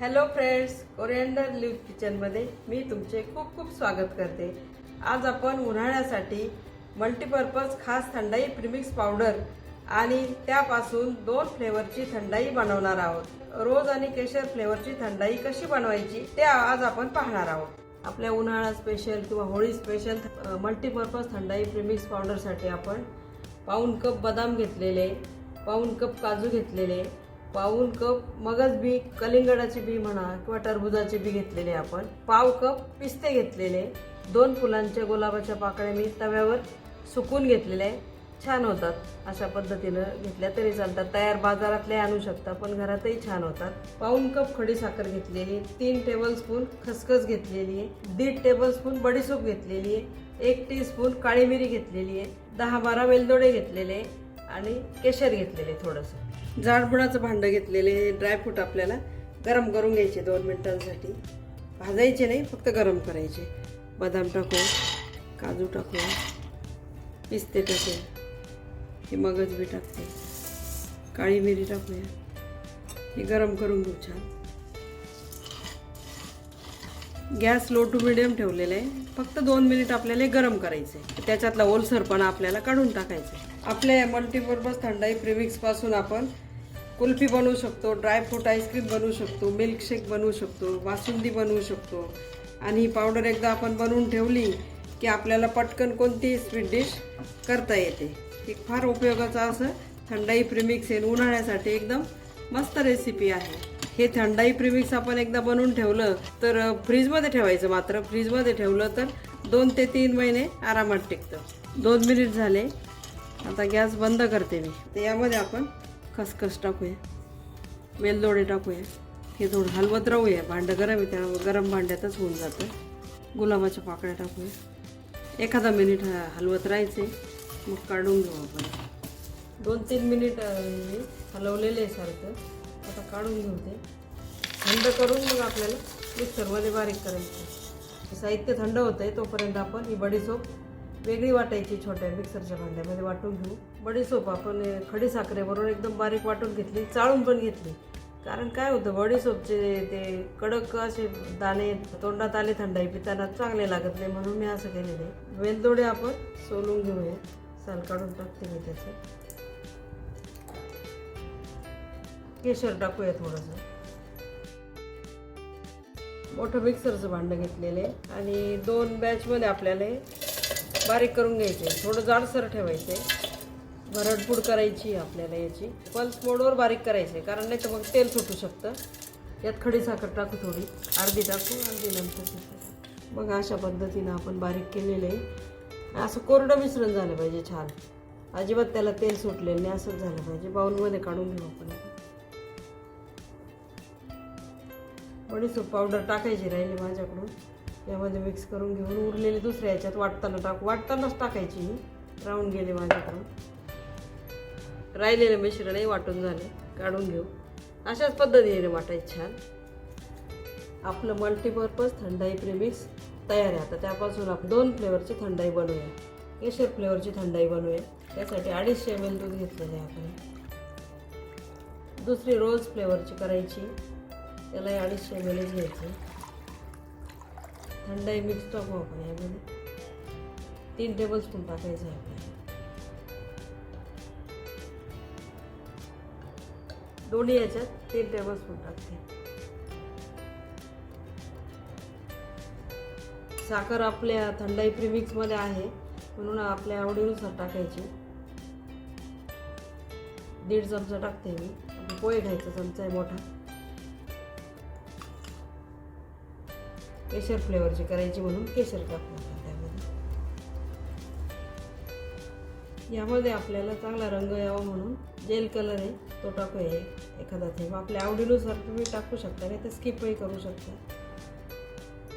Hello friends coriander leave किचनमध्ये मी तुमचे खूप खूप स्वागत करते. आज आपण उन्हाळ्यासाठी मल्टीपर्पज खास थंडाई प्रिमिक्स पावडर आणि त्यापासून दोन फ्लेवरची थंडाई बनवणार आहोत. रोज आणि केशर फ्लेवरची थंडाई कशी बनवायची ते आज आपण पाहणार आहोत. आपल्या उन्हाळा स्पेशल किंवा Holi special multipurpose thandai premix पावडरसाठी आपण पाऊन कप बदाम घेतलेले पाऊन कप काजू घेतलेले पाऊन कप मगज बी कलिंगडाची बी म्हणा किंवा टरबुजाची बी घेतलेले आपण. पाव कप पिस्ते घेतलेले. दोन फुलांच्या गुलाबाच्या पाकळ्या मी तव्यावर सुकून घेतलेल्या आहे. छान होतात. अशा पद्धतीनं घेतल्या तरी चालतात. तयार बाजारातले आणू शकता पण घरातही छान होतात. पाऊन कप खडी साखर घेतलेली. तीन टेबल स्पून खसखस घेतलेली आहे. दीड टेबल स्पून घेतलेली आहे. एक टी स्पून काळी मिरी घेतलेली आहे. दहा बारा वेलदोडे घेतलेले आणि केशर घेतलेले थोडंसं. जाडबुडाचं भांडं घेतलेले ड्रायफ्रूट आपल्याला गरम करून घ्यायचे दोन मिनिटांसाठी. भाजायचे नाही फक्त गरम करायचे. बदाम टाकू काजू टाकू पिस्ते टाकू हे मगज बी टाकते. काळी मिरी टाकूया. हे गरम करून घेऊ छान. गॅस लो टू मिडियम ठेवलेलं आहे. फक्त दोन मिनिट आपल्याला हे गरम करायचे त्याच्यातला ओलसरपणा आपल्याला काढून टाकायचा आपल्या मल्टीपर्पज थंडाई प्रिमिक्सपासून आपण कुल्फी बनवू शकतो ड्रायफ्रूट आईस्क्रीम बनवू शकतो मिल्कशेक बनवू शकतो बासुंदी बनवू शकतो. आणि ही पावडर एकदा आपण बनवून ठेवली की आपल्याला पटकन कोणतीही स्वीट डिश करता येते. एक फार उपयोगाचं असं थंडाई प्रिमिक्स आहे उन्हाळ्यासाठी एकदम मस्त रेसिपी आहे. हे थंडाई प्रिमिक्स आपण एकदा बनवून ठेवलं तर फ्रीजमध्ये ठेवायचं मात्र. फ्रीजमध्ये ठेवलं तर दोन ते तीन महिने आरामात टिकतं. दोन मिनिट झाले. आता गॅस बंद करते मी. तर यामध्ये आपण खसखस टाकूया. वेलदोडे टाकूया. हे थोडं हलवत राहूया. भांडं गरम आहे त्यामुळे गरम भांड्यातच होऊन जातं. गुलाबाच्या पाकळ्या टाकूया. एखादा मिनिट ह- हलवत राहायचे. मग काढून घेऊ आपण. दोन तीन मिनिट मी हलवलेले आहे सारखं. आता काढून घेऊ ते थंड करून मग आपल्याला मिक्सरमध्ये बारीक करायचं साहित्य थंड होतं आहे तोपर्यंत आपण ही बडीसोप वेगळी वाटायची छोट्या मिक्सरच्या भांड्यामध्ये वाटून घेऊ. बडीसोप आपण खडी साखरेबरोबर एकदम बारीक वाटून घेतली चाळून पण घेतली. कारण काय होतं बडीसोपचे ते कडक असे दाणे तोंडात आले थंडाई पिताना चांगले लागत नाही म्हणून मी असं केलेलं आहे. वेलदोडे आपण सोलून घेऊया. साल काढून टाकते मी त्याचं. केशर टाकूया थोडंसं. मोठं मिक्सरचं भांडं घेतलेलं आहे. आणि दोन बॅचमध्ये आपल्याला बारीक करून घ्यायचे. थोडं जाडसर ठेवायचे. भरडपूड करायची आहे आपल्याला याची. पल्स मोडवर बारीक करायचे कारण नाही तर मग तेल सुटू शकतं. यात खडी साखर टाकू थोडी. अर्धी टाकू अर्धी नंतर मग अशा पद्धतीनं आपण बारीक केलेलं आहे. असं कोरडं मिश्रण झालं पाहिजे छान. अजिबात त्याला तेल सुटलेलं नाही असंच झालं पाहिजे. बाऊलमध्ये काढून घेऊ आपण. बडीसूप पावडर टाकायची राहिली माझ्याकडून. यामध्ये मिक्स करून घेऊन उरलेली दुसऱ्या याच्यात वाटताना टाकू. वाटतानाच टाकायची मी राहून गेले माझ्याकडून. राहिलेले मिश्रणही वाटून झाले. काढून घेऊ. अशाच पद्धतीने वाटायचं छान. आपलं मल्टीपर्पज थंडाई प्रेमिक्स तयार आहे आता. त्यापासून आपण दोन फ्लेवरची थंडाई बनवूया. केशर फ्लेवरची थंडाई बनवूया. त्यासाठी अडीचशे एम एल दूध घेतलेले आहे आपण. दुसरी रोज फ्लेवरची करायची. त्यालाही अडीचशे एम एलच घ्यायची. थंडाई मिक्स टाकू आपण यामध्ये तीन टेबल स्पून टाकायचं आहे आपल्याला. दोन्ही याच्यात तीन टेबल स्पून टाकते. साखर आपल्या थंडाई प्रिमिक्समध्ये आहे म्हणून आपल्या आवडीनुसार टाकायची. दीड चमचा टाकते मी. पोहे घ्यायचा चमचा आहे मोठा. केशर फ्लेवरची करायची म्हणून केशर टाकू आपण त्यामध्ये. यामध्ये आपल्याला चांगला रंग यावा म्हणून जेल कलर आहे तो टाकूया एखादा थेंब. आपल्या आवडीनुसार तुम्ही टाकू शकता नाही तर स्किपही करू शकता.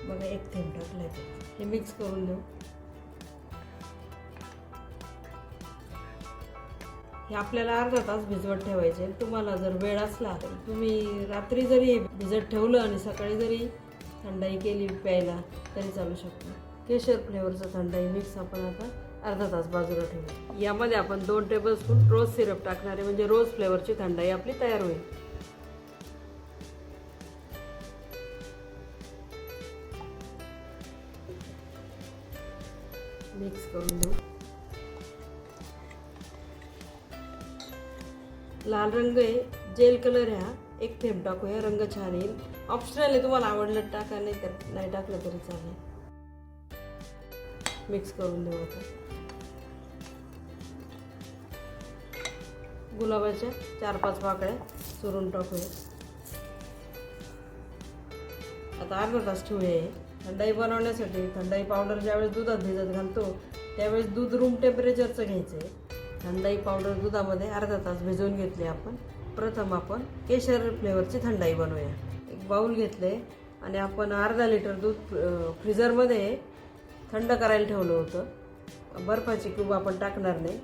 बघा एक थेंब टाकलाय आहे हे मिक्स करून देऊ. हे आपल्याला अर्धा तास भिजवत ठेवायचे. तुम्हाला जर वेळ असला तर तुम्ही रात्री जरी हे भिजत ठेवलं आणि सकाळी जरी थंडाई केली प्यायला तरी चालू शकतो. केशर फ्लेवरचा थंडाई मिक्स आपण आता अर्धा तास बाजूला ठेवू यामध्ये आपण दोन टेबल स्पून रोज सिरप टाकणार आहे म्हणजे रोज फ्लेवरची थंडाई आपली तयार होईल. मिक्स करून देऊ लाल रंग आहे जेल कलर ह्या एक थेंब टाकूया रंग छान येईल. ऑप्शनल आहे तुम्हाला आवडलं टाका नाही तर नाही टाकलं तरी चालेल. मिक्स करून देऊ आता. गुलाबाच्या चार पाच पाकळ्या चुरून टाकूया. आता अर्धा तास ठेवूया थंडाई बनवण्यासाठी थंडाई पावडर ज्यावेळेस दुधात भिजत घालतो त्यावेळेस दूध रूम टेम्परेचरचं घ्यायचं आहे थंडाई पावडर दुधामध्ये अर्धा तास भिजवून घेतली आपण. प्रथम आपण केशर फ्लेवरची थंडाई बनवूया. बाऊल घेतले आणि आपण अर्धा लिटर दूध फ्रीझरमध्ये फ्रीजरमध्ये थंड करायला ठेवलं होतं. बर्फाची क्यूब आपण टाकणार नाही.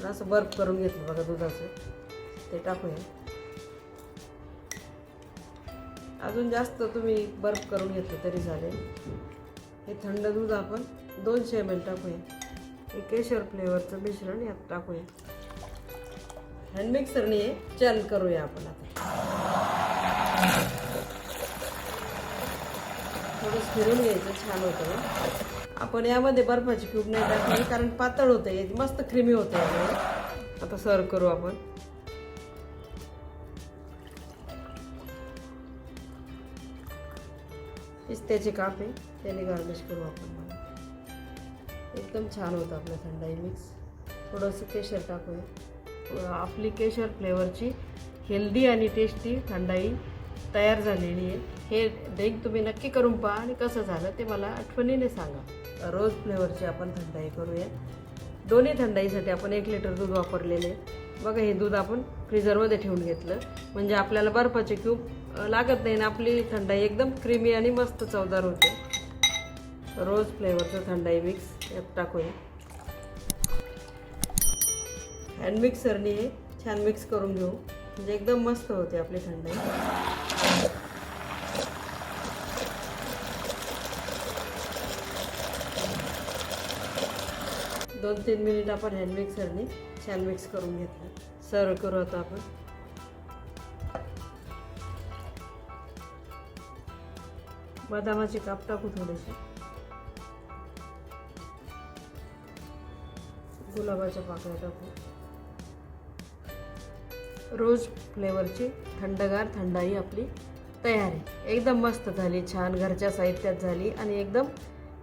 पण असं बर्फ करून घेतलं बघा दुधाचं. ते टाकूया. अजून जास्त तुम्ही बर्फ करून घेतलं तरी चालेल. हे थंड दूध आपण दोनशे एम एल टाकूया. हे केशर फ्लेवरचं मिश्रण यात टाकूया. हँड मिक्सरने चल करूया आपण आता. थोडं फिरून घ्यायचं छान होतं. आपण यामध्ये बर्फाची क्यूब नाही टाकली कारण पातळ होतं हे मस्त क्रीमी होतं यामुळे आता सर्व करू आपण. पिस्त्याचे काप आहे त्याने गार्निश करू आपण एकदम छान होतं आपलं थंडाई मिक्स थोडंसं केशर टाकूया. आपली केशर फ्लेवरची हेल्दी आणि टेस्टी थंडाई तयार झालेली आहे. हे ड्रिंक तुम्ही नक्की करून पहा आणि कसं झालं ते मला आठवणीने सांगा. रोज फ्लेवरची आपण थंडाई करूया दोन्ही थंडाईसाठी आपण एक लिटर दूध वापरलेले बघा हे दूध आपण फ्रीजरमध्ये ठेवून घेतलं. म्हणजे आपल्याला बर्फाचे क्यूब लागत नाही आणि आपली थंडाई एकदम क्रीमी आणि मस्त चवदार होते. रोज फ्लेवरचं थंडाई मिक्स यात टाकूया. हँड मिक्सरने हे छान मिक्स करून घेऊ. म्हणजे एकदम मस्त होते आपली थंडाई. दोन तीन मिनिट आपण हँड मिक्सरने छान मिक्स करून घेतलं. सर्व करू आता आपण. बदामाचे काप टाकू थोडेसे. गुलाबाच्या पाकळ्या टाकू. रोज फ्लेवरची थंडगार थंडाई आपली तयार आहे. एकदम मस्त झाली छान घरच्या साहित्यात झाली आणि एकदम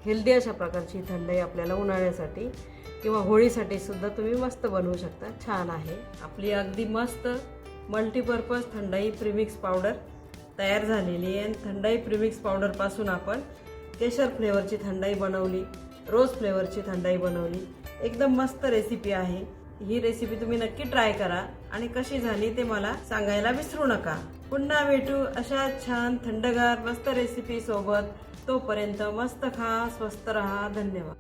हेल्दी अशा प्रकारची थंडाई आपल्याला उन्हाळ्यासाठी किंवा होळीसाठी सुद्धा तुम्ही मस्त बनवू शकता. छान आहे. आपली अगदी मस्त मल्टीपर्पज थंडाई प्रिमिक्स पावडर तयार झालेली आहे. आणि थंडाई प्रिमिक्स पावडरपासून आपण केशर फ्लेवरची थंडाई बनवली रोज फ्लेवरची थंडाई बनवली. एकदम मस्त रेसिपी आहे. ही रेसिपी तुम्ही नक्की ट्राय करा आणि कशी झाली ते मला सांगायला विसरू नका. पुन्हा भेटू अशा छान थंडगार मस्त रेसिपी सोबत. तोपर्यंत मस्त खा स्वस्त रहा. धन्यवाद.